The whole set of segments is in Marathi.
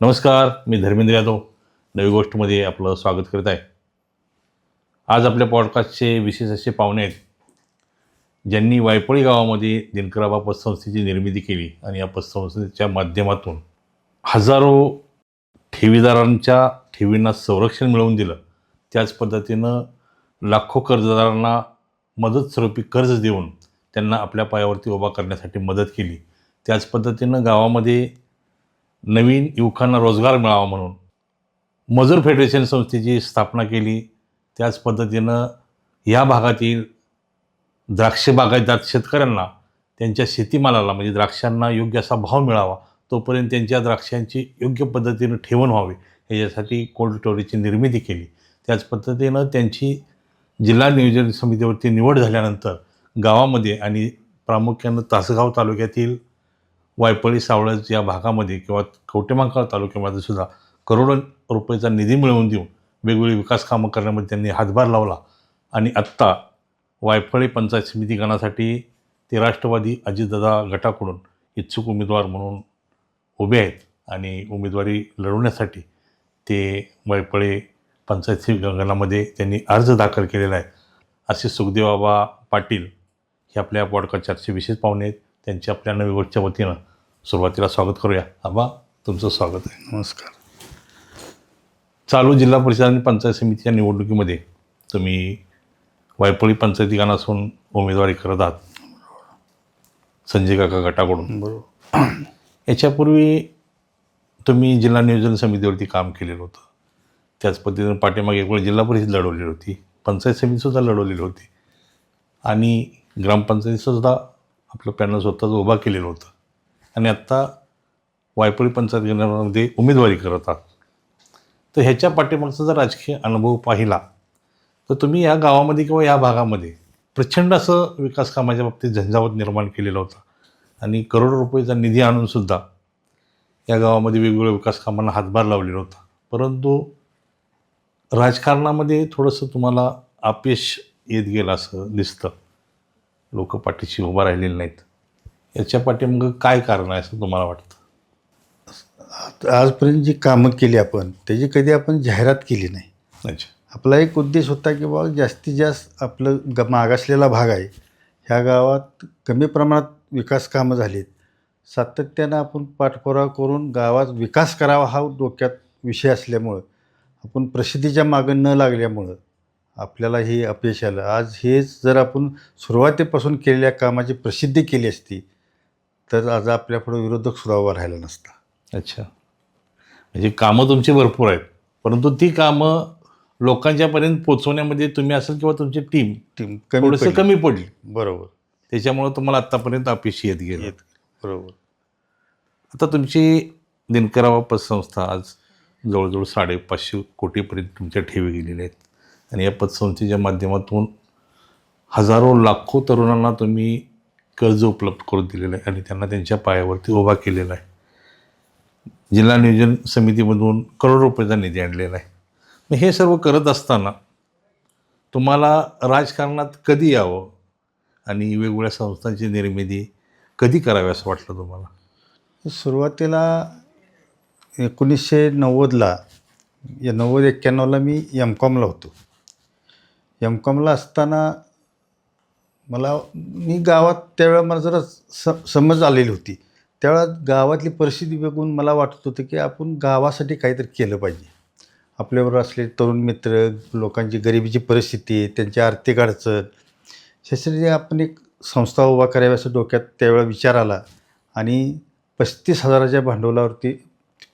नमस्कार मी धर्मेंद्र यादव. नवी गोष्टमध्ये आपलं स्वागत करत आहे. आज आपल्या पॉडकास्टचे विशेष असे पाहुणे आहेत ज्यांनी वायपळी गावामध्ये दिनकराबा पतसंस्थेची निर्मिती केली आणि या पतसंस्थेच्या माध्यमातून हजारो ठेवीदारांच्या ठेवींना संरक्षण मिळवून दिलं. त्याच पद्धतीनं लाखो कर्जदारांना मदत स्वरूपी कर्ज देऊन त्यांना आपल्या पायावरती उभा करण्यासाठी मदत केली. त्याच पद्धतीनं गावामध्ये नवीन युवकांना रोजगार मिळावा म्हणून. मजूर फेडरेशन संस्थेची स्थापना केली. त्याच पद्धतीनं या भागातील द्राक्ष बागायतदार शेतकऱ्यांना त्यांच्या शेतीमालाला म्हणजे द्राक्षांना योग्य असा भाव मिळावा तोपर्यंत त्यांच्या द्राक्षांची योग्य पद्धतीनं ठेवण व्हावी याच्यासाठी कोल्ड स्टोरेजची निर्मिती केली. त्याच पद्धतीनं त्यांची जिल्हा नियोजन समितीवरती निवड झाल्यानंतर गावामध्ये आणि प्रामुख्यानं तासगाव तालुक्यातील वायपळी सावळज या भागामध्ये किंवा कवटेमांकाळ तालुक्यामध्ये सुद्धा करोडो रुपयाचा निधी मिळवून देऊन वेगवेगळी विकास कामं करण्यामध्ये त्यांनी हातभार लावला. आणि आत्ता वायफळी पंचायत समिती गणासाठी ते राष्ट्रवादी अजितदादा गटाकडून इच्छुक उमेदवार म्हणून उभे आहेत आणि उमेदवारी लढवण्यासाठी ते वायफळे पंचायत गणामध्ये त्यांनी अर्ज दाखल केलेला आहे. असे सुखदेवबाबा पाटील हे आपल्या पॉडकास्टचे विशेष पाहुणे आहेत. त्यांचे आपल्या नवी गोष्टच्या वतीनं सुरुवातीला स्वागत करूया. आबा तुमचं स्वागत आहे. नमस्कार. चालू जिल्हा परिषद आणि पंचायत समितीच्या निवडणुकीमध्ये तुम्ही वायपळी पंचायती गाणासून उमेदवारी करत आहात. संजय काका गटाकडून. बरोबर. याच्यापूर्वी तुम्ही जिल्हा नियोजन समितीवरती काम केलेलं होतं. त्याच पद्धतीनं पाठीमागे एक वेळ जिल्हा परिषद लढवलेली होती. पंचायत समितीसुद्धा लढवलेली होती. आणि ग्रामपंचायतीसुद्धा आपलं पॅनल स्वतःच उभा केलेलं होतं. आणि आत्ता वायपळी पंचायत गणामध्ये उमेदवारी करत आहात. तर ह्याच्या पाठीमागचा जर राजकीय अनुभव पाहिला तर तुम्ही या गावामध्ये किंवा या भागामध्ये प्रचंड असं विकास कामाच्या बाबतीत झंझावत निर्माण केलेला होता. आणि करोडो रुपयेचा निधी आणूनसुद्धा या गावामध्ये वेगवेगळ्या विकास कामांना हातभार लावलेला होता. परंतु राजकारणामध्ये थोडंसं तुम्हाला अपयश येत गेलं असं दिसतं. लोक पाठीशी उभा राहिलेले नाहीत. याच्या पाठीमागं काय कारण आहे असं तुम्हाला वाटतं? आजपर्यंत जी कामं केली आपण त्याची कधी आपण जाहिरात केली नाही. अच्छा. आपला एक उद्देश होता की बाबा जास्तीत जास्त आपलं ग मागासलेला भाग आहे ह्या गावात कमी प्रमाणात विकास कामं झालीत. सातत्यानं आपण पाठपुरावा करून गावात विकास करावा हा डोक्यात विषय असल्यामुळं आपण प्रसिद्धीच्या मागं न लागल्यामुळं आपल्याला हे अपयश आलं. आज हेच जर आपण सुरुवातीपासून केलेल्या कामाची प्रसिद्धी केली असती तर आज आपल्यापुढं विरोधक सुद्धा उभा राहिला नसता. अच्छा. म्हणजे कामं तुमची भरपूर आहेत परंतु ती कामं लोकांच्यापर्यंत पोचवण्यामध्ये तुम्ही असेल किंवा तुमची टीम टीम कमी. कमी पडली. बरोबर. त्याच्यामुळं तुम्हाला आत्तापर्यंत अपयश येत गेलं. बरोबर. आता तुमची दिनकरावा पतसंस्था आज जवळजवळ साडेपाचशे कोटीपर्यंत तुमच्या ठेवी गेलेल्या आहेत. आणि या पतसंस्थेच्या माध्यमातून हजारो लाखो तरुणांना तुम्ही कर्ज उपलब्ध करून दिलेलं आहे आणि त्यांना त्यांच्या पायावरती उभा केलेला आहे. जिल्हा नियोजन समितीमधून करोड रुपयाचा निधी आणलेला आहे. मग हे सर्व करत असताना तुम्हाला राजकारणात कधी यावं आणि वेगवेगळ्या संस्थांची निर्मिती कधी करावी असं वाटलं तुम्हाला? सुरुवातीला एकोणीसशे नव्वदला या नव्वद एक्क्याण्णवला मी एम कॉमला होतो. एम कॉमला असताना मला मी गावात त्यावेळेला मला जरा स समज आलेली होती. त्यावेळेला गावातली परिस्थिती बघून मला वाटत होतं की आपण गावासाठी काहीतरी केलं पाहिजे. आपल्याबरोबर असलेले तरुण मित्र लोकांची गरिबीची परिस्थिती त्यांची आर्थिक अडचण त्यासाठी आपण एक संस्था उभा करावी असं डोक्यात त्यावेळेला विचार आला आणि पस्तीस हजाराच्या भांडवलावरती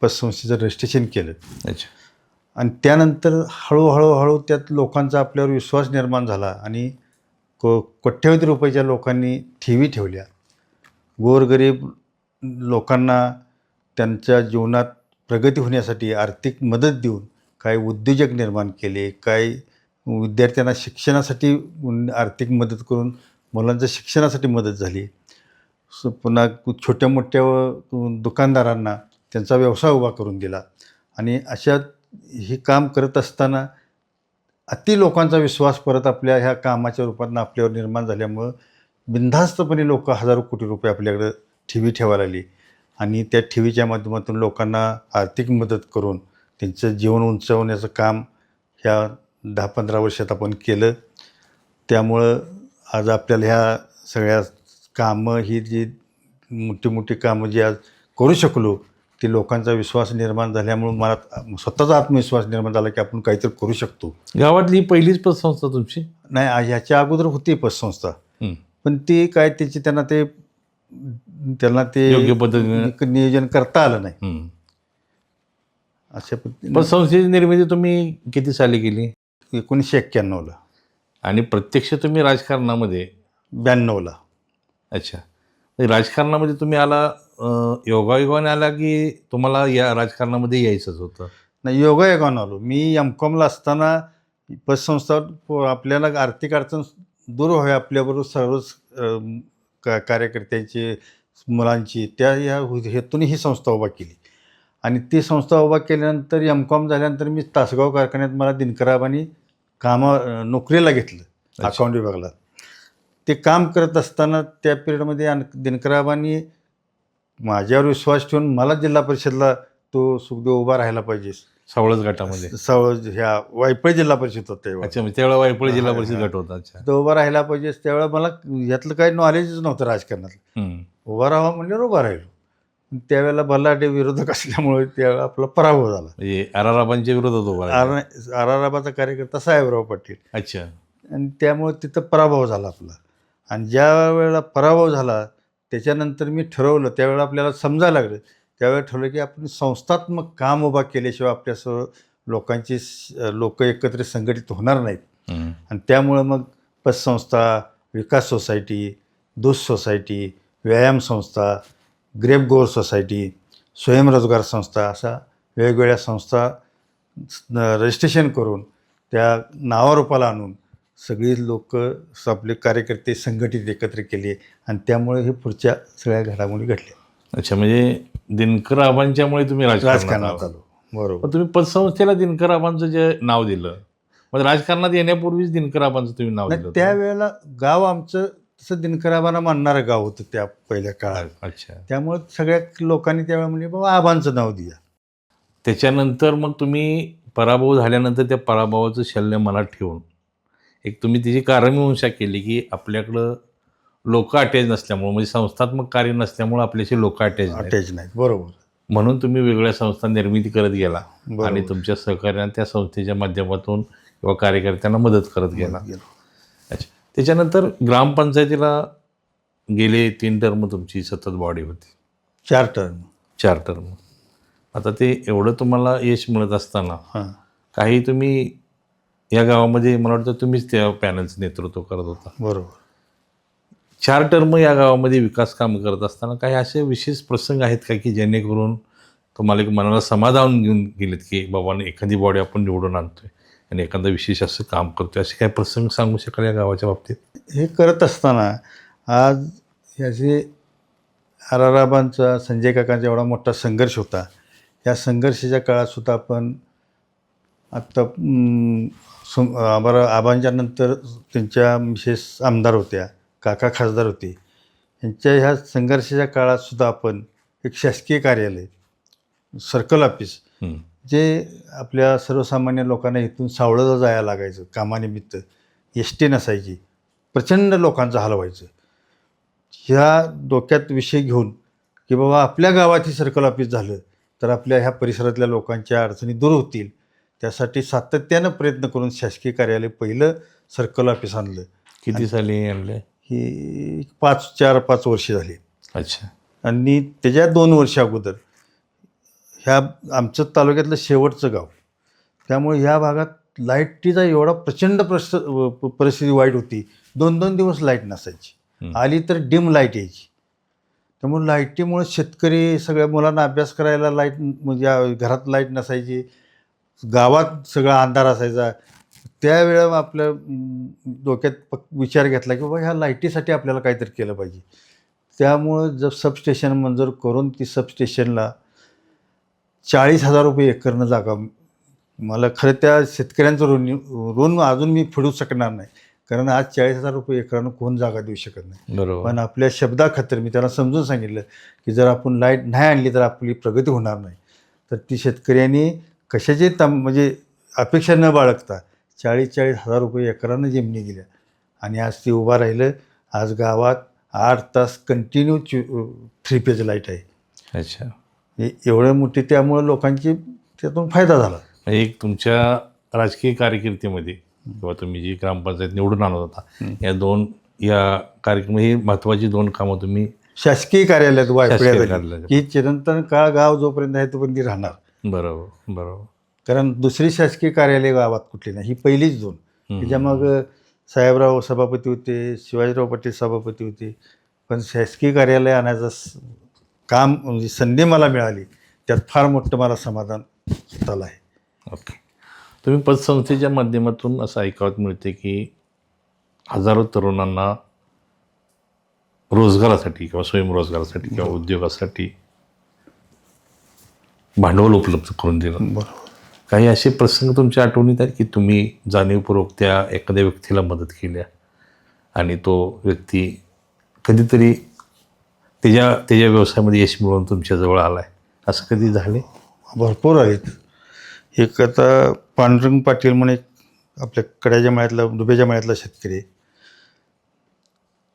पतसंस्थेचं रजिस्ट्रेशन केलं. अच्छा. आणि त्यानंतर हळूहळू हळू त्यात लोकांचा आपल्यावर विश्वास निर्माण झाला आणि को कोट्यवधी रुपयाच्या लोकांनी ठेवी ठेवल्या. गोरगरीब लोकांना त्यांच्या जीवनात प्रगती होण्यासाठी आर्थिक मदत देऊन काही उद्योजक निर्माण केले काही विद्यार्थ्यांना शिक्षणासाठी आर्थिक मदत करून मुलांच्या शिक्षणासाठी मदत झाली. स पुन्हा छोट्या मोठ्या दुकानदारांना त्यांचा व्यवसाय उभा करून दिला. आणि अशा हे काम करत असताना अति लोकांचा विश्वास परत आपल्या ह्या कामाच्या रूपातनं आपल्यावर निर्माण झाल्यामुळं बिनधास्तपणे लोक हजारो कोटी रुपये आपल्याकडं ठेवी ठेवायला लागली. आणि त्या टी व्हीच्या माध्यमातून लोकांना आर्थिक मदत करून त्यांचं जीवन उंचावण्याचं काम ह्या दहा पंधरा वर्षात आपण केलं. त्यामुळं आज आपल्याला ह्या सगळ्या कामं ही जी मोठी मोठी कामं जी आज करू शकलो ती लोकांचा विश्वास निर्माण झाल्यामुळं मला स्वतःचा आत्मविश्वास निर्माण झाला की आपण काहीतरी करू शकतो. गावातली पहिलीच पतसंस्था तुमची? नाही ह्याच्या अगोदर होती पतसंस्था. पण ती काय त्याची त्यांना ते त्यांना ते योग्य पद्धतीने? नियोजन करता आलं नाही. अशा पद्धतीने. पतसंस्थेची निर्मिती तुम्ही किती साली केली? एकोणीसशे एक्क्याण्णवला. आणि प्रत्यक्ष तुम्ही राजकारणामध्ये? ब्याण्णवला. अच्छा. राजकारणामध्ये तुम्ही आला योगायोगाने आला की तुम्हाला या राजकारणामध्ये यायचंच होतं? नाही योगायोगानं आलो मी एम कॉमला असताना पतसंस्था प- आपल्याला आर्थिक अडचण दूर व्हावी आपल्याबरोबर सर्वच का कार्यकर्त्यांची मुलांची त्या या हेतून ही संस्था उभा केली. आणि ती संस्था उभा केल्यानंतर एम कॉम झाल्यानंतर मी तासगाव कारखान्यात मला दिनकराबांनी कामा नोकरीला घेतलं. अकाउंट विभागाला. ते काम करत असताना त्या पिरियडमध्ये अन- दिनकराबांनी माझ्यावर विश्वास ठेवून मला जिल्हा परिषदला तो सुखदेव उभा राहायला पाहिजे. सावळच गटामध्ये? सव ह्या वायपळ जिल्हा परिषद होतं अच्छा म्हणजे त्यावेळेला वायपळी जिल्हा परिषद. गट होता अच्छा. तो उभा राहायला पाहिजे त्यावेळेला मला यातलं काही नॉलेजच नव्हतं राजकारणात हं. उभा राहावा म्हणल्यावर उभा राहिलो. त्यावेळेला बल्लाटे विरोधक असल्यामुळे त्यावेळेला आपला पराभव झाला. म्हणजे आराराबांच्या विरोधात उभा आराराबाचा कार्यकर्ता साहेबराव पाटील. अच्छा. आणि त्यामुळे तिथं पराभव झाला आपला. आणि ज्या वेळेला पराभव झाला त्याच्यानंतर मी ठरवलं त्यावेळेला आपल्याला समजायला लागलं त्यावेळेला ठरवलं की आपण संस्थात्मक काम उभा केल्याशिवाय आपल्यासह लोकांची लोक एकत्रित संघटित होणार नाहीत. आणि त्यामुळं मग पतसंस्था विकास सोसायटी दूध सोसायटी व्यायाम संस्था ग्रेप गोर सोसायटी स्वयंरोजगार संस्था अशा वेगवेगळ्या संस्था रजिस्ट्रेशन करून त्या नावारूपाला आणून सगळी लोक आपले कार्यकर्ते संघटित एकत्र केले आणि त्यामुळे हे पुढच्या सगळ्या घडामोडी घडल्या. अच्छा म्हणजे दिनकर आबांच्यामुळे तुम्ही राजकारणात आला. बरोबर. तुम्ही पतसंस्थेला दिनकर आबांचं जे नाव दिलं मग राजकारणात येण्यापूर्वीच दिनकर आबांचं तुम्ही नाव दिलं. त्यावेळेला गाव आमचं तसं दिनकराबांना मानणारं गाव होतं त्या पहिल्या काळात. अच्छा. त्यामुळे सगळ्या लोकांनी त्यावेळेला म्हणजे बाबा आबांचं नाव दिया त्याच्यानंतर मग तुम्ही पराभव झाल्यानंतर त्या पराभवाचं शल्य मनात ठेवून एक तुम्ही तिची कारमीमांसा केली की आपल्याकडं लोक अटॅच नसल्यामुळं म्हणजे संस्थात्मक कार्य नसल्यामुळं आपल्याशी लोक अटॅच नाही अटॅच नाहीत. बरोबर. म्हणून तुम्ही वेगळ्या संस्था निर्मिती करत गेला. आणि तुमच्या सहकार्याने त्या संस्थेच्या माध्यमातून किंवा कार्यकर्त्यांना मदत करत गेला. अच्छा. त्याच्यानंतर ग्रामपंचायतीला गेले तीन टर्म तुमची सतत बॉडी होती. चार टर्म चार टर्म आता ते एवढं तुम्हाला यश मिळत असताना काही तुम्ही या गावामध्ये मला वाटतं तुम्हीच त्या पॅनलचं नेतृत्व करत होता. बरोबर. चार टर्म या गावामध्ये विकास काम करत असताना काही असे विशेष प्रसंग आहेत का की जेणेकरून तुम्हाला एक मनाला समाधान घेऊन गेलेत की बाबा एखादी बॉडी आपण निवडून आणतोय आणि एखादं विशेष असं काम करतोय असे काही प्रसंग सांगू शकाल या गावाच्या बाबतीत? हे करत असताना आज ह्याचे आराराबांचा संजय काकांचा एवढा मोठा संघर्ष होता. या संघर्षाच्या काळात सुद्धा आपण आत्ता सं आबारा आबांच्या नंतर त्यांच्या विशेष आमदार होत्या काका खासदार होते. यांच्या ह्या संघर्षाच्या काळात सुद्धा आपण एक शासकीय कार्यालय सर्कल ऑफिस. जे आपल्या सर्वसामान्य लोकांना इथून सावळलं जायला लागायचं कामानिमित्त एस टी नसायची प्रचंड लोकांचं हाल व्हायचं. ह्या डोक्यात विषय घेऊन की बाबा आपल्या गावात ही सर्कल ऑफिस झालं तर आपल्या ह्या परिसरातल्या लोकांच्या अडचणी दूर होतील. त्यासाठी सातत्यानं प्रयत्न करून शासकीय कार्यालय पहिलं सर्कल ऑफिस आणलं. किती साली आणले ही पाच चार पाच वर्षे झाली. अच्छा. आणि त्याच्या दोन वर्ष अगोदर ह्या आमचं तालुक्यातलं शेवटचं गाव त्यामुळे ह्या भागात लाईटीचा एवढा प्रचंड प्रस परिस्थिती वाईट होती. दोन दोन दिवस लाइट नसायची. आली तर डिम लाइट यायची. त्यामुळे लाईटीमुळे शेतकरी सगळ्या मुलांना अभ्यास करायला लाइट म्हणजे घरात लाइट नसायची. गावात सगळा अंधार असायचा. त्यावेळेला आपल्या डोक्यात पक विचार घेतला की बाबा ह्या लाईटीसाठी आपल्याला काहीतरी केलं पाहिजे. त्यामुळं जर सबस्टेशन मंजूर करून ती सबस्टेशनला चाळीस हजार रुपये एकरनं जागा मला खरं त्या शेतकऱ्यांचं ऋण ऋण अजून मी फेडू शकणार नाही. कारण आज चाळीस हजार रुपये एकरानं कोण जागा देऊ शकत नाही. बरोबर. पण आपल्या शब्दाखातर मी त्यांना समजून सांगितलं की जर आपण लाइट नाही आणली तर आपली प्रगती होणार नाही. तर ती शेतकऱ्यांनी कशाची तम म्हणजे अपेक्षा न बाळगता चाळीस चाळीस हजार रुपये एकरानं जमिनी गेल्या आणि आज ती उभा राहिलं. आज गावात आठ तास कंटिन्यू थ्री पेज लाइट आहे. अच्छा. हे एवढं मोठी त्यामुळे लोकांची त्यातून फायदा झाला. एक तुमच्या राजकीय कारकिर्दीमध्ये किंवा तुम्ही जी ग्रामपंचायत निवडून आणत होता या दोन या कार्यक्रम ही महत्त्वाची दोन कामं तुम्ही शासकीय कार्यालयात कार्यालयात. की चिरंतन काळ गाव जोपर्यंत आहे तोपर्यंत राहणार. बरोबर बरोबर. कारण दुसरी शासकीय कार्यालय गावात कुठली नाही ही पहिलीच दोन. त्याच्या मग साहेबराव सभापती होते शिवाजीराव पाटील सभापती होते पण शासकीय कार्यालय आणायचं काम म्हणजे संधी मला मिळाली त्यात फार मोठं मला समाधान झालं आहे. ओके. तुम्ही पतसंस्थेच्या माध्यमातून असं ऐकावत मिळते की हजारो तरुणांना रोजगारासाठी किंवा स्वयंरोजगारासाठी किंवा उद्योगासाठी भांडवल उपलब्ध करून दिलं. बरोबर. काही असे प्रसंग तुमच्या आठवणीत आहेत की तुम्ही जाणीवपूर्वक त्या एखाद्या व्यक्तीला मदत केल्या आणि तो व्यक्ती कधीतरी त्याच्या त्याच्या व्यवसायामध्ये यश मिळवून तुमच्याजवळ आला आहे असं कधी झाले? भरपूर आहेत. एक आता पांडुरंग पाटील म्हणून एक आपल्या कड्याच्या मळ्यातला डुब्याच्या मळ्यातला शेतकरी.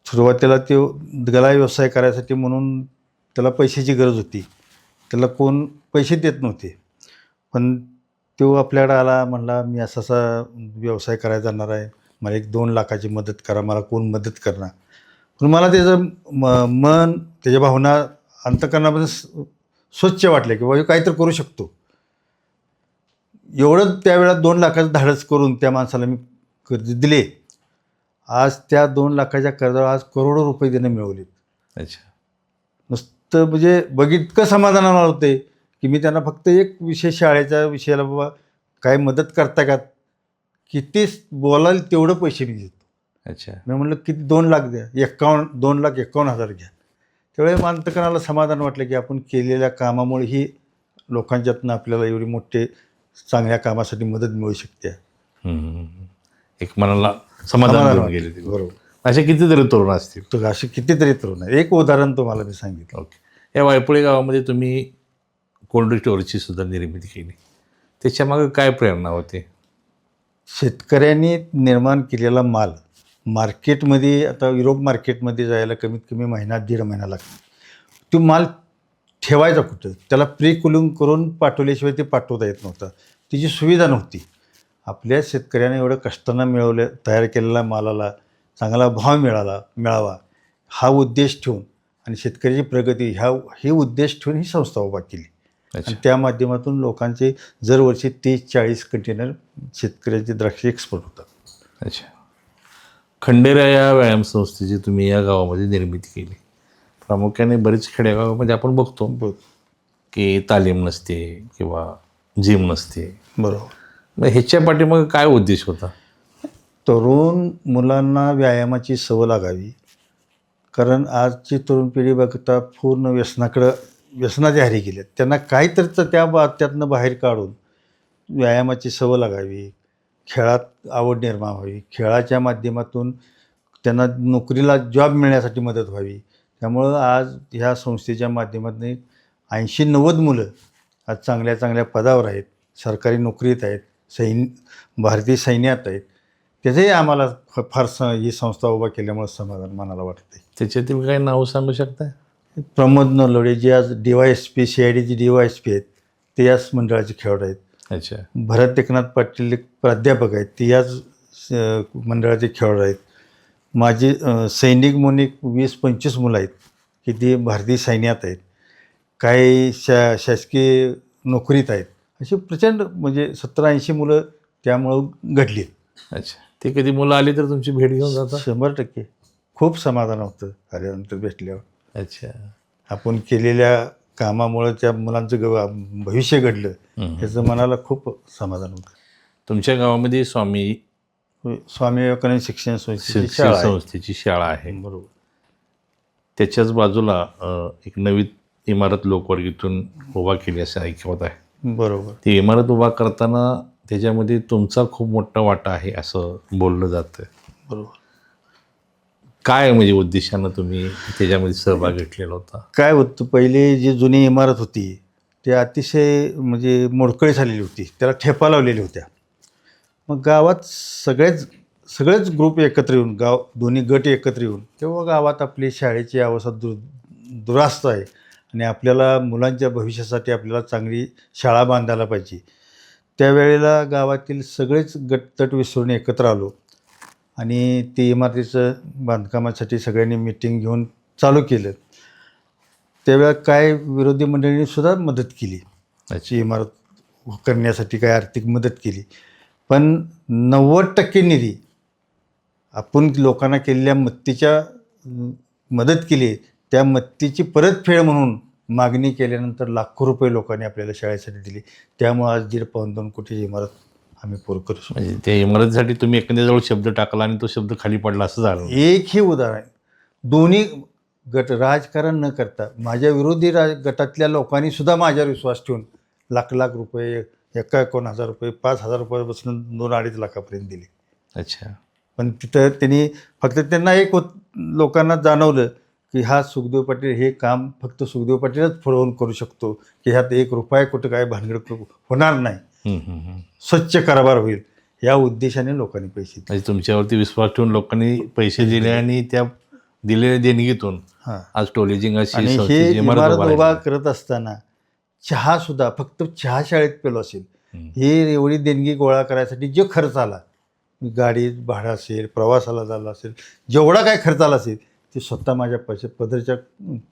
सुरुवातीला तो गला व्यवसाय करायसाठी म्हणून त्याला पैशाची गरज होती. त्याला कोण पैसे देत नव्हते. पण तो आपल्याकडे आला म्हणला मी असा असा व्यवसाय करायला जाणार आहे. मला एक दोन लाखाची मदत करा. मला कोण मदत करणार? पण मला त्याचं म मन त्याच्या भावना अंतकरणामध्ये स्वच्छ वाटले की बाबा हे काहीतरी करू शकतो. एवढं त्यावेळा दोन लाखाचं धाडस करून त्या माणसाला मी कर्ज दिले. आज त्या दोन लाखाच्या कर्जावर आज करोडो रुपये देणं मिळवलेत. अच्छा. नुसतं म्हणजे बघ इतकं समाधानाला होते की मी त्यांना फक्त एक विषय शाळेच्या विषयाला बाबा काय मदत करता का? किती बोलाल तेवढं पैसे मी देतो. अच्छा. मी म्हणलं किती दोन लाख द्या एक्कावन्न दोन लाख एक्कावन्न हजार घ्या. त्यावेळी मांतकराला समाधान वाटलं की आपण केलेल्या कामामुळे ही लोकांच्यातनं आपल्याला एवढी मोठे चांगल्या कामासाठी मदत मिळू शकते. एक मनाला समाधान बरोबर. असे कितीतरी तरुण असतील. तर असे कितीतरी तरुण आहे एक उदाहरण तुम्हाला मी सांगितलं. ओके. या वायपोळी गावामध्ये तुम्ही कोल्ड स्टोअरची सुद्धा निर्मिती केली. त्याच्यामागे काय प्रेरणा होती? शेतकऱ्यांनी निर्माण केलेला माल मार्केटमध्ये आता युरोप मार्केटमध्ये जायला कमीत कमी महिना दीड महिना लागतो. तो माल ठेवायचा कुठं? त्याला प्री कुलिंग करून पाठवल्याशिवाय ते पाठवता येत नव्हतं. तिची सुविधा नव्हती. आपल्या शेतकऱ्याने एवढं कष्टानं मिळवलं तयार केलेल्या मालाला चांगला भाव मिळाला मिळावा. हा उद्देश ठेवून आणि शेतकऱ्याची प्रगती ह्या हे उद्देश ठेवून ही संस्था उभा केली. आणि त्या माध्यमातून लोकांचे दरवर्षी तीस चाळीस कंटेनर शेतकऱ्यांचे द्राक्ष एक्सपोर्ट होतात. अच्छा. खंडेरा या व्यायाम संस्थेची तुम्ही या गावामध्ये निर्मिती केली. प्रामुख्याने बरेच खेडेगावामध्ये आपण बघतो की तालीम नसते किंवा जिम नसते. बरोबर. मग ह्याच्या पाठीमागे काय उद्देश होता? तरुण मुलांना व्यायामाची सवय लागावी. कारण आजची तरुण पिढी बघता पूर्ण व्यसनाकडं व्यसनाच्या हारी गेल्यात त्यांना काहीतरी तर त्या बा त्यातनं बाहेर काढून व्यायामाची सवय लागावी. खेळात आवड निर्माण व्हावी. खेळाच्या माध्यमातून त्यांना नोकरीला जॉब मिळण्यासाठी मदत व्हावी. त्यामुळं आज ह्या संस्थेच्या माध्यमातून ऐंशी नव्वद मुलं आज चांगल्या चांगल्या पदावर आहेत. सरकारी नोकरीत आहेत. सैन भारतीय सैन्यात आहेत. त्याचंही आम्हाला फ- फार स ही संस्था उभा केल्यामुळे समाधान मनाला वाटते त्याच्यातील काही नाव सांगू शकता प्रमोद नलोडे जे आज D Y S P C I डीचे डी वाय एस पी आहेत ते याच मंडळाचे खेळाडू आहेत. अच्छा. भरत एकनाथ पाटील एक प्राध्यापक आहेत ते याच अ, मंडळाचे खेळाडू आहेत. माझी अ, सैनिक म्हणून एक वीस पंचवीस मुलं आहेत की ती भारतीय सैन्यात आहेत. काही शा शासकीय नोकरीत आहेत. अशी प्रचंड म्हणजे सत्तर ऐंशी मुलं त्यामुळं घडली अच्छा. ते कधी मुलं आली तर तुमची भेट घेऊन जाता? शंभर टक्के. खूप समाधान होतं आल्यानंतर भेटल्यावर. अच्छा. आपण केलेल्या कामामुळं त्या मुलांचं भविष्य घडलं. ह्याचं मनाला खूप समाधान होतं. तुमच्या गावामध्ये स्वामी स्वामी विवेकानंद शिक्षण संस्थेची शाळा आहे. संस्थेची शाळा आहे. बरोबर. त्याच्याच बाजूला एक नवीन इमारत लोकवर्गीतून उभा केली असं ऐकवत आहे. बरोबर. ती इमारत उभा करताना त्याच्यामध्ये तुमचा खूप मोठा वाटा आहे असं बोललं जातं बरोबर. काय म्हणजे उद्देशानं तुम्ही त्याच्यामध्ये सहभाग घेतलेला होता? काय होतं पहिले जी जुनी इमारत होती ती अतिशय म्हणजे मोडकळी झालेली होती. त्याला ठेपा लावलेल्या होत्या. मग गावात सगळेच सगळेच ग्रुप एकत्र येऊन गाव दोन्ही गट एकत्र येऊन तेव्हा गावात आपली शाळेची अवस्था दु दुरास्त आहे. आणि आपल्याला मुलांच्या भविष्यासाठी आपल्याला चांगली शाळा बांधायला पाहिजे. त्यावेळेला गावातील सगळेच गटतट विसरून एकत्र आलो. आणि ते इमारतीचं बांधकामासाठी सगळ्यांनी मिटिंग घेऊन चालू केलं. त्यावेळेला काय विरोधी मंडळींनी सुद्धा मदत केली. त्याची इमारत करण्यासाठी काय आर्थिक मदत केली. पण नव्वद टक्के निधी आपण लोकांना केलेल्या मत्तीच्या मदत केली. त्या मत्तीची परतफेड म्हणून मागणी केल्यानंतर लाखो रुपये लोकांनी आपल्याला शाळेसाठी दिली. त्यामुळे आज दीड पाऊन दोन कोटीची इमारत आम्ही पूर्ण करू शकतो. म्हणजे त्या इमारतीसाठी तुम्ही एखाद्याजवळ शब्द टाकला आणि तो शब्द खाली पडला असं झालं. एकही उदाहरण. दोन्ही गट राजकारण न करता माझ्या विरोधी राज गटातल्या लोकांनी सुद्धा माझ्यावर विश्वास ठेवून लाख लाख रुपये एका एकोण हजार रुपये पाच हजार रुपयापासून दोन अडीच लाखापर्यंत दिले. अच्छा. पण तिथं त्यांनी फक्त त्यांना एक होत लोकांना जाणवलं की हा सुखदेव पाटील हे काम फक्त सुखदेव पाटीलच फळवून करू शकतो की ह्यात एक रुपया कुठं काय भानगड होणार नाही. स्वच्छ कारभार होईल या उद्देशाने लोकांनी पैसे दिले म्हणजे तुमच्यावरती विश्वास ठेवून लोकांनी पैसे दिले आणि त्या दिलेल्या देणगीतून हां आज टोलेजिंग अशी हे इमारत उभा. करत असताना चहा सुद्धा फक्त चहा शाळेत पेलो असेल. हे एवढी देणगी गोळा करायसाठी जो खर्च आला गाडी भाडं असेल प्रवासाला झाला असेल जेवढा काय खर्च आला असेल ते स्वतः माझ्या पैसे पदरच्या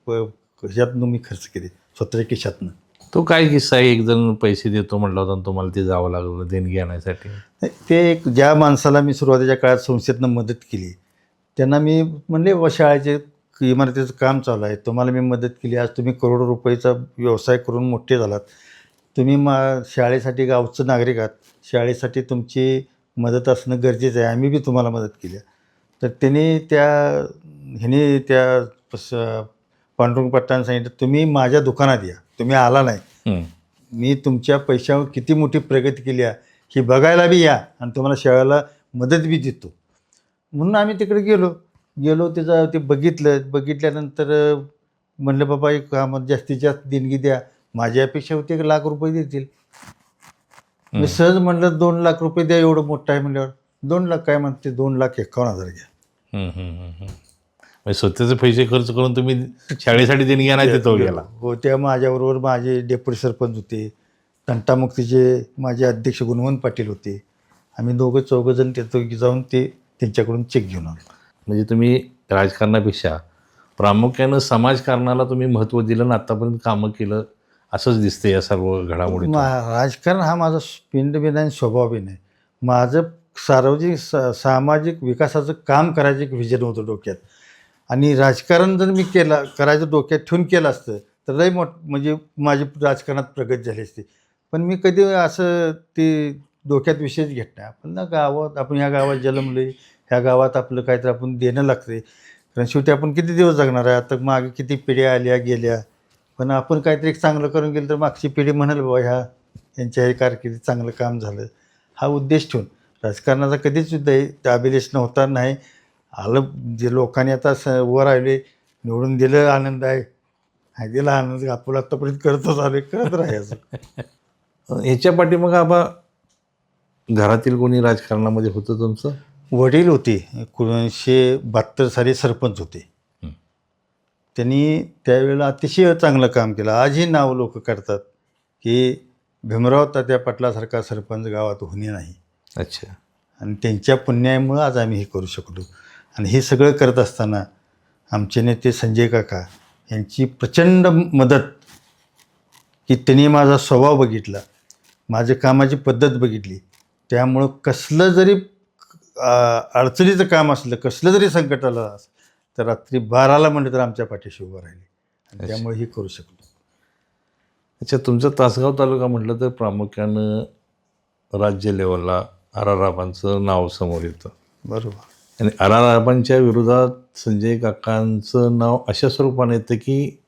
प- ह्यातनं मी खर्च केले स्वतःच्या खिशातनं तो काय किस्सा आहे? एक जण पैसे देतो म्हटला होता आणि तुम्हाला ते जावं लागलं देणगी आणायसाठी. ते एक ज्या माणसाला मी सुरुवातीच्या काळात संस्थेतनं मदत केली त्यांना मी म्हणले व शाळेचे इमारतीचं काम चालू आहे तुम्हाला मी मदत केली आज तुम्ही करोडो रुपयेचा व्यवसाय करून मोठे झालात. तुम्ही मा शाळेसाठी गावचं नागरिक आहात शाळेसाठी तुमची मदत असणं गरजेचं आहे आम्ही बी तुम्हाला मदत केली आहे. तर त्यांनी त्या ह्याने त्या पांडुरंग पट्टाने सांगितलं तुम्ही माझ्या दुकानात या. तुम्ही आला नाही. मी तुमच्या पैशावर किती मोठी प्रगती केली आहे ही बघायला बी या आणि तुम्हाला शाळेला मदत बी देतो. म्हणून आम्ही तिकडे गेलो. गेलो त्याचं ते बघितलं. बघितल्यानंतर म्हणलं बाबा एक आम्हाला जास्तीत जास्त देणगी द्या. माझी अपेक्षा होती एक लाख रुपये देतील. मी सहज म्हणलं दोन लाख रुपये द्या एवढं मोठं आहे म्हणल्यावर दोन लाख काय म्हणते? दोन लाख एकावन्न हजार घ्या. म्हणजे स्वतःचे पैसे खर्च करून तुम्ही शाळेसाठी देणगी आणायचे तो गेला हो त्या माझ्याबरोबर माझे डेप्युटी सरपंच होते. तंटामुक्तीचे माझे अध्यक्ष गुणवंत पाटील होते. आम्ही दोघं चौघं जण तिथं जाऊन ते त्यांच्याकडून चेक घेऊन आलो. म्हणजे तुम्ही राजकारणापेक्षा प्रामुख्यानं समाजकारणाला तुम्ही महत्त्व दिलं आणि आतापर्यंत कामं केलं असंच दिसतं या सर्व घडामोडी राजकारण हा माझा पिंड बी नाही स्वभाव बी नाही माझं सार्वजनिक सा सामाजिक विकासाचं काम करायचं एक विजन होतं डोक्यात. आणि राजकारण जर मी केलं करायचं डोक्यात ठेवून केलं असतं तर लई मोठ म्हणजे माझी राजकारणात प्रगती झाली असती. पण मी कधी असं ते डोक्यात विषयच घेत नाही. आपण ना गावात आपण ह्या गावात जन्मले ह्या गावात आपलं काहीतरी आपण देणं लागते कारण शेवटी आपण किती दिवस जगणार आहे? आता मागे किती पिढ्या आल्या गेल्या? पण आपण काहीतरी एक चांगलं करून गेलं तर मागची पिढी म्हणाल बाबा ह्या यांच्या हे कारकिर्दीत चांगलं काम झालं. हा उद्देश ठेवून. राजकारणाचा कधीच सुद्धा हे अभिलेष नव्हता नाही. आलं जे लोकांनी आता स वर आले निवडून दिलं आनंद आहे. हा दिला आनंद आपण आत्तापर्यंत करतच आलो करत राहायचं. ह्याच्या पाठीमाग आबा घरातील कोणी राजकारणामध्ये होतं तुमचं? वडील होते. एकोणीसशे बहात्तर साली सरपंच होते. त्यांनी त्यावेळेला अतिशय चांगलं काम केलं. आजही नाव लोक करतात की भीमराव तात्या पाटलासारखा सरपंच गावात होणे नाही. अच्छा. आणि त्यांच्या पुण्यामुळं आज आम्ही हे करू शकलो. आणि हे सगळं करत असताना आमचे नेते संजय काका यांची प्रचंड मदत की त्यांनी माझा स्वभाव बघितला माझ्या कामाची पद्धत बघितली. त्यामुळं कसलं जरी अडचणीचं काम असलं कसलं जरी संकट आलं तर रात्री बाराला म्हणलं तर आमच्या पाठीशी उभं राहिले. आणि त्यामुळे हे करू शकलो. अच्छा तुमचं तासगाव तालुका म्हटलं तर प्रामुख्यानं राज्य लेवलला आराराबांचं नाव समोर येतं. बरोबर. आणि आराराबांच्या विरोधात संजय काकांचं नाव अशा स्वरूपाने येतं की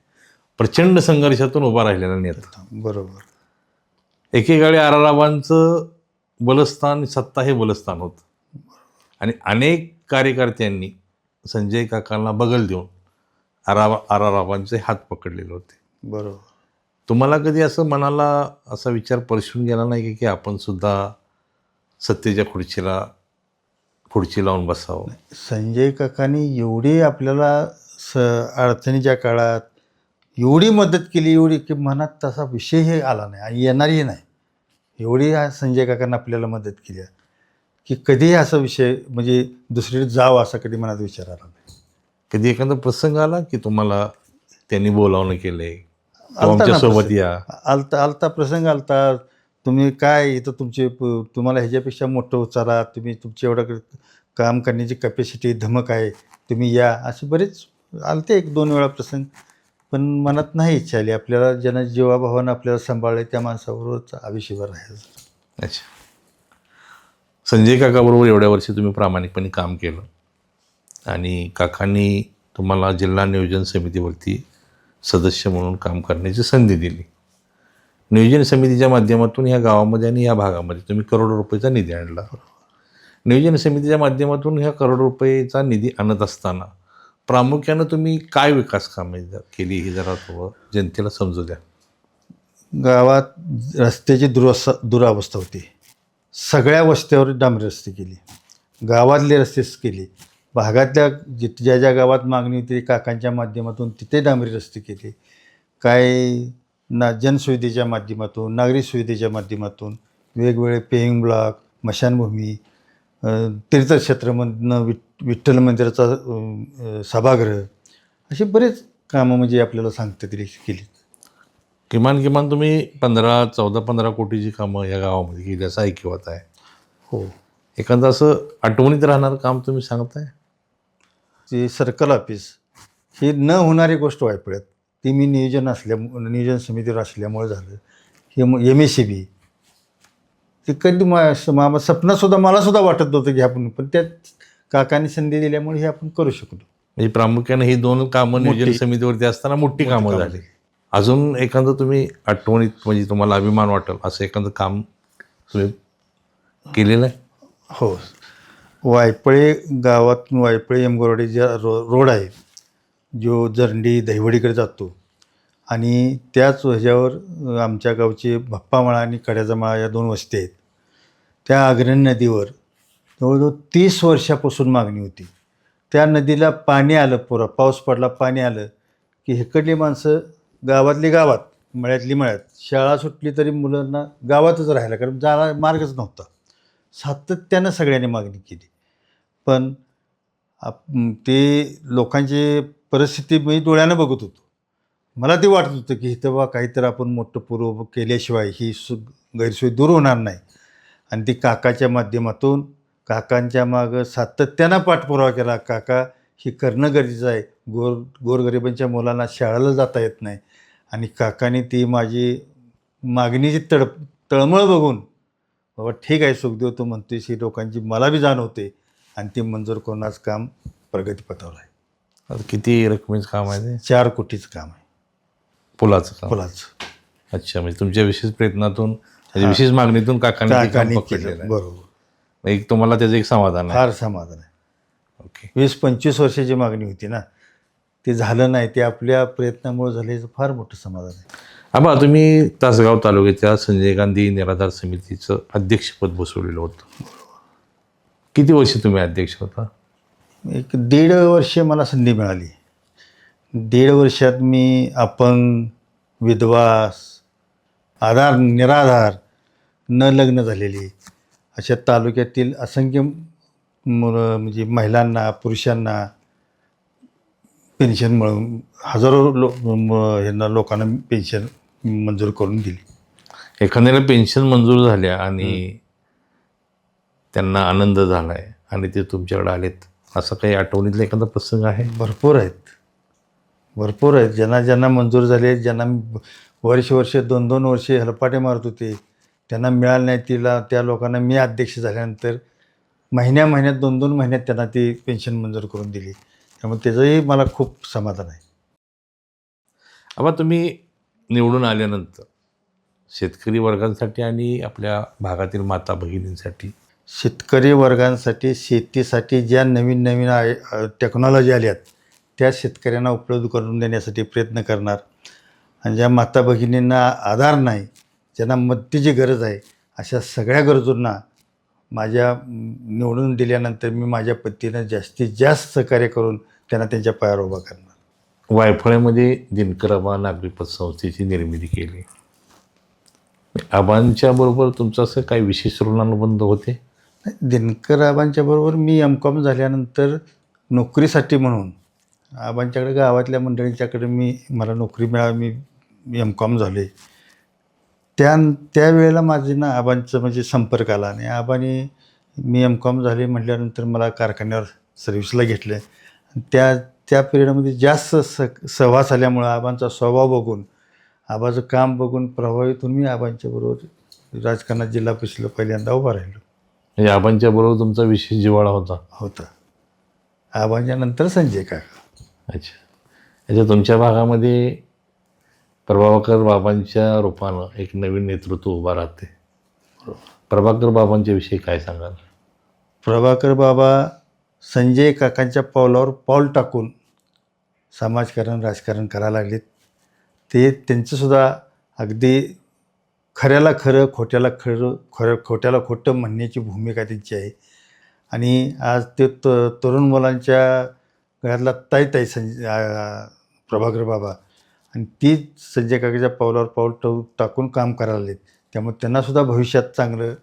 प्रचंड संघर्षातून उभा राहिलेला नेता बरोबर. एकेकाळी आराराबांचं बलस्थान सत्ता हे बलस्थान होतं. आणि अनेक कार्यकर्त्यांनी संजय काकांना बगल देऊन आरा आरारावांचे हात पकडलेले होते. बरोबर. तुम्हाला कधी असं मनाला असा विचार परशून गेला नाही की- की आपण सुद्धा सत्तेच्या खुर्चीला खुर्ची लावून बसावं. संजय काकांनी एवढी आपल्याला स अडचणीच्या काळात एवढी मदत केली एवढी की मनात तसा विषयही आला नाही आणि येणारही नाही. एवढी हा संजय काकांना आपल्याला मदत केली आहे. की कधीही असा विषय म्हणजे दुसरीकडे जावं असा कधी मनात विचार आला नाही. कधी एखादा प्रसंग आला की तुम्हाला त्यांनी बोलावणं प्रसंग. या. आलता आलता प्रसंग आलता. तुम्ही काय इथं तुमचे तुम्हाला ह्याच्यापेक्षा मोठं उचारा तुम्ही तुमची एवढं क- काम करण्याची कॅपॅसिटी धमक आहे तुम्ही या असे बरेच आलते एक दोन वेळा प्रसंग. पण मनात नाही इच्छा आली. आपल्याला ज्यांना जीवाभावानं आपल्याला सांभाळले त्या माणसाबरोबरच आयुष्यभर राहायचं. अच्छा. संजय काकाबरोबर एवढ्या वर्षी तुम्ही प्रामाणिकपणे काम केलं. आणि काकांनी तुम्हाला जिल्हा नियोजन समितीवरती सदस्य म्हणून काम करण्याची संधी दिली. नियोजन समितीच्या माध्यमातून या गावामध्ये आणि या भागामध्ये तुम्ही करोडो रुपयाचा निधी आणला. नियोजन समितीच्या माध्यमातून ह्या करोड रुपयेचा निधी आणत असताना प्रामुख्यानं तुम्ही काय विकास कामे केली ही जरा थोडं जनतेला समजू द्या. गावात रस्त्याची दुरवस्था दुरावस्था होती. सगळ्या वस्त्यावर डांबरी रस्ते केली. गावातले रस्तेच केले. भागातल्या जित ज्या ज्या गावात मागणी होती काकांच्या माध्यमातून तिथे डांबरी रस्ते केले. काय ना जनसुविधेच्या माध्यमातून नागरी सुविधेच्या माध्यमातून वेगवेगळे पेईंग ब्लॉक मशानभूमी तीर्थक्षेत्रामधनं विठ विठ्ठल मंदिराचा सभागृह असे बरेच कामं म्हणजे आपल्याला सांगता तरी केली किमान किमान तुम्ही पंधरा चौदा पंधरा कोटीची कामं या गावामध्ये केली असं ऐकिवत आहे. हो. एखादं असं आठवणीत राहणारं काम तुम्ही सांगताय? जे सर्कल ऑफिस ही न होणारी गोष्ट वायपळ्यात ती मी नियोजन असल्या नियोजन समितीवर असल्यामुळे झालं. हे एम एस सी बी ते कधी मा स्वप्नातसुद्धा मलासुद्धा वाटत नव्हतं की आपण पण त्यात काकांनी संधी दिल्यामुळे हे आपण करू शकलो म्हणजे प्रामुख्याने ही दोन कामं नियोजन. समितीवरती असताना मोठी कामं कामं झाली. अजून एखादं तुम्ही आठवणीत म्हणजे तुम्हाला अभिमान वाटेल असं एखादं काम तुम्ही केलेलं आहे? हो. वायपळे गावातून वायपळे एमगोरडे ज्या रो रोड आहे. जो जरंडी दहिवडीकडे जातो आणि त्याच ह्याच्यावर आमच्या गावचे भप्पामाळा आणि कड्याचा या दोन वस्ती आहेत. त्या अग्रणी नदीवर जवळजवळ तीस वर्षापासून मागणी होती. त्या नदीला पाणी आलं पुरा पाऊस पडला पाणी आलं की हिकडली माणसं गावातली गावात मळ्यातली मळ्यात शाळा सुटली तरी मुलांना गावातच राहिला कारण जाणार मार्गच नव्हता. सातत्यानं सगळ्यांनी मागणी केली. पण आप ते लोकांचे परिस्थिती मी डोळ्यानं बघत होतो. मला ते वाटत होतं की इथं बा काहीतरी आपण मोठं पूर्व केल्याशिवाय ही सु गैरसोय दूर होणार नाही. आणि ती काकाच्या माध्यमातून काकांच्या मागं सातत्यानं पाठपुरावा केला. काका ही करणं गरजेचं आहे. गोर गोरगरिबांच्या मुलांना शाळेला जाता येत नाही. आणि काकाने ती माझी मागणीची तड तळमळ बघून बाबा ठीक आहे सुखदेव तू म्हणतोयस ही लोकांची मला बी जाणवते. आणि ती मंजूर करून आज काम प्रगतीपथावर आहे. आता किती रकमेचं काम आहे ते? चार कोटीचं काम आहे. पुलाचं काम. फुलाचं. अच्छा म्हणजे तुमच्या विशेष प्रयत्नातून म्हणजे विशेष मागणीतून काकांनी ते काम काकाने पकडलेलं केलं. आहे. बरोबर. एक तुम्हाला त्याचं एक समाधान आहे. फार समाधान आहे. ओके. वीस पंचवीस वर्षाची मागणी होती ना. ते झालं नाही ते आपल्या प्रयत्नामुळे झालं याचं फार मोठं समाधान आहे. आबा तुम्ही तासगाव तालुक्याच्या संजय गांधी निराधार समितीचं अध्यक्षपद बसवलेलं होतं. किती वर्ष तुम्ही अध्यक्ष होता? एक दीड वर्ष मला संधी मिळाली. दीड वर्षात मी अपंग विधवा आधार निराधार न लग्न झालेली अशा तालुक्यातील असंख्य मुलं म्हणजे महिलांना पुरुषांना पेन्शन मिळून हजारो लो ह्यांना लोकांना पेन्शन मंजूर करून दिली. एखाद्याला पेन्शन मंजूर झाल्या आणि त्यांना आनंद झाला आहे आणि ते तुमच्याकडे आलेत. असं काही आठवणीतला एखादा प्रसंग आहे? भरपूर आहेत. भरपूर आहेत. ज्यांना ज्यांना मंजूर झाले ज्यांना वर्ष वर्ष दोन दोन वर्षे हलपाटे मारत होते त्यांना मिळालं नाही तिला त्या लोकांना मी अध्यक्ष झाल्यानंतर महिन्या महिन्यात दोन दोन महिन्यात त्यांना ती पेन्शन मंजूर करून दिली. त्यामुळे त्याचंही मला खूप समाधान आहे. आबा तुम्ही निवडून आल्यानंतर शेतकरी वर्गांसाठी आणि आपल्या भागातील माता भगिनींसाठी शेतकरी वर्गांसाठी शेतीसाठी ज्या नवीन नवीन आय टेक्नॉलॉजी आल्यात त्या शेतकऱ्यांना उपलब्ध करून देण्यासाठी प्रयत्न करणार. आणि ज्या माता भगिनींना आधार नाही ज्यांना मदतीची गरज आहे अशा सगळ्या गरजूंना माझ्या निवडून दिल्यानंतर मी माझ्या पद्धतीनं जास्तीत जास्त सहकार्य करून त्यांना त्यांच्या पायावर उभा करणार. वायफळ्यामध्ये दिनकराबा नागरी पतसंस्थेची निर्मिती केली. आबांच्या बरोबर तुमचं असं काही विशेष ऋणानुबंध होते? दिनकर आबांच्या बरोबर मी एम कॉम झाल्यानंतर नोकरीसाठी म्हणून आबांच्याकडे गावातल्या मंडळींच्याकडे मी मला नोकरी मिळावी मी एम कॉम झाले त्या त्यावेळेला माझे ना आबांचं म्हणजे संपर्क आला आणि आबाने मी एम कॉम झाले म्हटल्यानंतर मला कारखान्यावर सर्व्हिसला घेतलं त्या त्या पिरियडमध्ये जास्त स सहवास आल्यामुळं आबांचा स्वभाव बघून आबाचं काम बघून प्रभावित होऊन मी आबांच्याबरोबर राजकारणात जिल्हा परिषदेला पहिल्यांदा उभा राहिलो. म्हणजे आबांच्या बरोबर तुमचा विशेष जिव्हाळा होता. होता. आबांच्या नंतर संजय काका. अच्छा. अच्छा तुमच्या भागामध्ये प्रभाकर बाबांच्या रूपानं एक नवीन नेतृत्व उभा राहते. प्रभाकर बाबांच्या विषयी काय सांगाल? प्रभाकर बाबा संजय काकांच्या पावलावर पाऊल टाकून समाजकारण राजकारण करायला लागलेत. ते त्यांचंसुद्धा अगदी खऱ्याला खरं खोट्याला खरं खरं खोट्याला खोटं म्हणण्याची भूमिका त्यांची आहे. आणि आज ते त तरुण मुलांच्या गळ्यातला ताई ताई संजय प्रभाकर बाबा आणि ती संजय काकाच्या पावलावर पाऊल टाऊ टाकून काम करायला लागलेत. त्यामुळे त्यांनासुद्धा भविष्यात चांगलं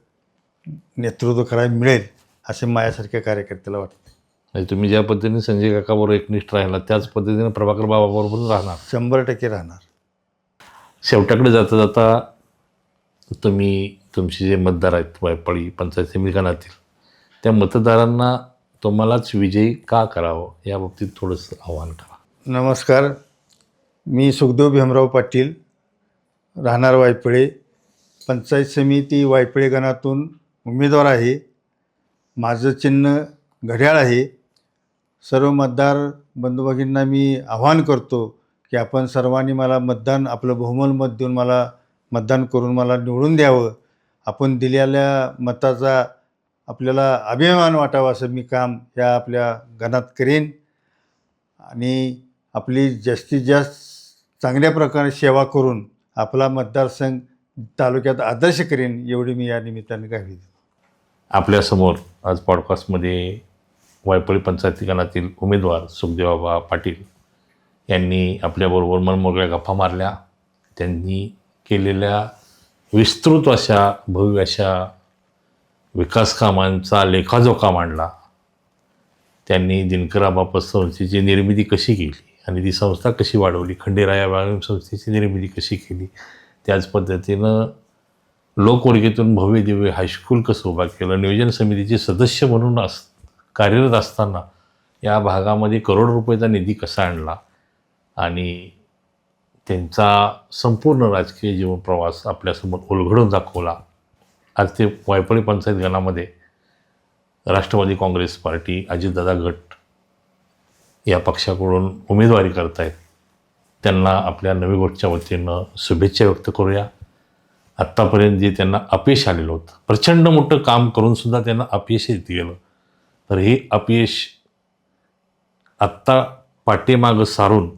नेतृत्व करायला मिळेल असे माझ्यासारख्या कार्यकर्त्याला वाटतं. म्हणजे तुम्ही ज्या पद्धतीने संजय काकाबरोबर एकनिष्ठ राहिला त्याच पद्धतीने प्रभाकर बाबाबरोबर राहणार. शंभर टक्के राहणार. शेवटाकडे जाता जाता तुम्ही तुमचे जे मतदार आहेत वायपाळी पंचायत समिती त्या मतदारांना तुम्हालाच विजयी का करावं या बाबतीत थोडंसं आव्हान करा नमस्कार. मी सुखदेव भीमराव पाटील राहणार वायपळे. पंचायत समिती वायपळे गणातून उमेदवार आहे. माझं चिन्ह घड्याळ आहे. सर्व मतदार बंधुभगिनींना मी आव्हान करतो की आपण सर्वांनी मला मतदान आपलं बहुमल मत देऊन मला मतदान करून मला निवडून द्यावं. आपण दिलेल्या मताचा आपल्याला अभिमान वाटावा असं मी काम या आपल्या गणात करेन. आणि आपली जास्तीत जास्त चांगल्या प्रकारे सेवा करून आपला मतदारसंघ तालुक्यात आदर्श करेन एवढी मी या निमित्ताने गावी आपल्यासमोर आज पॉडकास्टमध्ये वायपळी पंचायती गणातील उमेदवार सुखदेवबाबा पाटील यांनी आपल्याबरोबर मनमोकळ्या गप्पा मारल्या. त्यांनी केलेल्या विस्तृत अशा भव्य अशा विकास कामांचा लेखाजोखा मांडला. त्यांनी दिनकराबापत संस्थेची निर्मिती कशी केली आणि ती संस्था कशी वाढवली? खंडेराया व्यायाम संस्थेची निर्मिती कशी केली? त्याच पद्धतीनं लोकवर्गीतून भव्य दिव्य हायस्कूल कसं उभा केलं? नियोजन समितीचे सदस्य म्हणून अस कार्यरत असताना या भागामध्ये करोड रुपयाचा निधी कसा आणला? आणि त्यांचा संपूर्ण राजकीय जीवन प्रवास आपल्यासमोर उलगडून दाखवला. आज ते वायपळी पंचायत गणामध्ये राष्ट्रवादी काँग्रेस पार्टी अजितदादा गट या पक्षाकडून उमेदवारी करतायत. त्यांना आपल्या नवी गोटच्या वतीनं शुभेच्छा व्यक्त करूया. आत्तापर्यंत जे त्यांना अपयश आलेलं होतं प्रचंड मोठं काम करूनसुद्धा त्यांना अपयश येत गेलं. तर हे अपयश आत्ता पाठीमागं सारून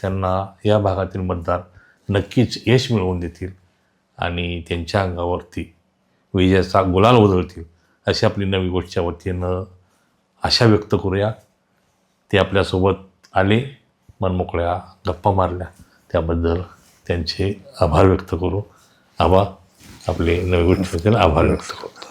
त्यांना या भागातील मतदार नक्कीच यश मिळवून देतील आणि त्यांच्या अंगावरती विजयाचा गुलाल उधळतील अशी आपली नवी गोष्टच्या वतीनं आशा व्यक्त करूया. ते आपल्यासोबत आले मनमोकळ्या गप्पा मारल्या. त्याबद्दल त्यांचे आभार व्यक्त करू. आबा आपले नवी गोष्टी आभार व्यक्त करू.